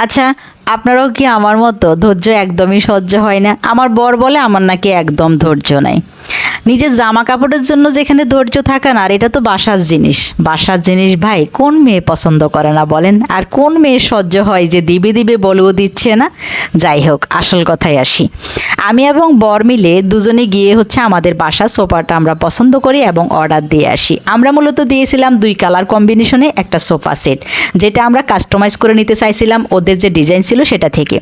আচ্ছা আপনারাও কি আমার মতো ধৈর্য একদমই সহ্য হয় না? আমার বর বলে আমার নাকি একদম ধৈর্য নাই। নিজের জামা কাপড়ের জন্য যেখানে ধৈর্য থাকে না আর এটা তো বাসার জিনিস। বাসার জিনিস ভাই, কোন মেয়ে পছন্দ করে না বলেন? আর কোন মেয়ে সহ্য হয় যে দিবে দিবে বলেও দিচ্ছে না? যাই হোক, আসল কথায় আসি। আমি এবং বর মিলে দুজনে গিয়ে হচ্ছে আমাদের বাসার সোফাটা আমরা পছন্দ করি এবং অর্ডার দিয়ে আসি। আমরা মূলত দিয়েছিলাম দুই কালার কম্বিনেশনে একটা সোফা সেট, যেটা আমরা কাস্টমাইজ করে নিতে চাইছিলাম ওদের যে ডিজাইন ছিল সেটা থেকে।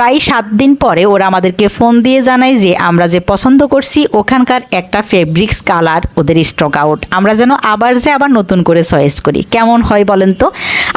প্রায় সাত দিন পরে ওরা আমাদেরকে ফোন দিয়ে জানায় যে, আমরা যে পছন্দ করছি, ওখানকার একটা ফেব্রিক্স কালার ওদের স্টক আউট আমরা যেন আবার যে আবার নতুন করে চয়েস করি। কেমন হয় বলেন তো?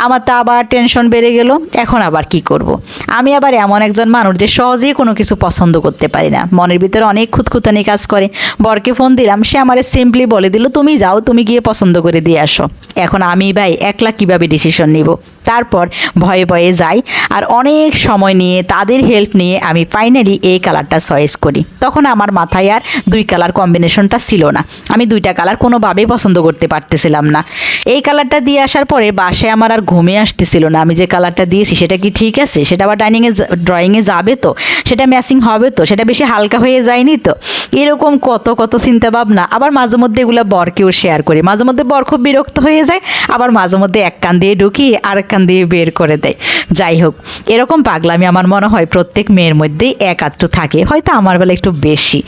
আমার তো আবার টেনশন বেড়ে গেল, এখন আবার কি করব। আমি আবার এমন একজন মানুষ যে সহজেই কোনো কিছু পছন্দ করতে পারি না। মনের ভিতরে অনেক খুঁতখুতানি কাজ করে। বরকে ফোন দিলাম, সে আমারে সিম্পলি বলে দিল, তুমি যাও, তুমি গিয়ে পছন্দ করে দিয়ে আসো। এখন আমি ভাই একলা কীভাবে ডিসিশন নিব? তারপর ভয়ে ভয়ে যাই আর অনেক সময় নিয়ে, তাদের হেল্প নিয়ে আমি ফাইনালি এই কালারটা চয়েস করি। তখন আমার মাথায় আর দুই কালার কম্বিনেশনটা ছিল না। আমি দুইটা কালার কোনোভাবেই পছন্দ করতে পারতেছিলাম না। এই কালারটা দিয়ে আসার পরে বাসায় আমার আর ঘুমে আসতেছিল না। আমি যে কালারটা দিয়েছি, সেটা কি ঠিক আছে? সেটা আবার ডাইনিংয়ে ড্রয়িংয়ে যাবে তো? সেটা ম্যাচিং হবে তো? সেটা বেশি হালকা হয়ে যায়নি তো? এরকম কত কত চিন্তা ভাবনা আবার মাঝে মধ্যে এগুলো বরকেও শেয়ার করি। মাঝে মধ্যে বর খুব বিরক্ত হয়ে যায়, আবার মাঝে মধ্যে এক কান দিয়ে ঢুকিয়ে আরেক কান দিয়ে বের করে দেয়। যাই হোক, এরকম পাগলামি আমার মনে হয় প্রত্যেক মেয়ের মধ্যেই এক আধটু থাকে। হয়তো আমার বেলা একটু বেশি।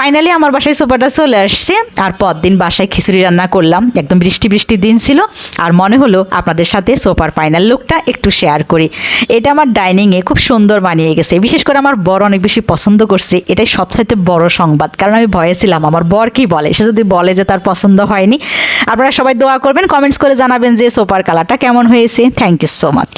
ফাইনালি আমার বাসায় সোফাটা চলে আসছে। আর পরদিন বাসায় খিচুড়ি রান্না করলাম। একদম বৃষ্টি বৃষ্টি দিন ছিল। আর মনে হলো আপনাদের সাথে সোফার ফাইনাল লুকটা একটু শেয়ার করি। এটা আমার ডাইনিংয়ে খুব সুন্দর বানিয়ে গেছে। বিশেষ করে আমার বর অনেক বেশি পছন্দ করছে। এটাই সবচাইতে বড় সংবাদ। কারণ আমি ভয়ে ছিলাম, আমার বর কি বলে? সে যদি বলে যে তার পছন্দ হয়নি, আপনারা সবাই দোয়া করবেন কমেন্টস করে জানাবেন যে সোফার কালারটা কেমন হয়েছে। Thank you so much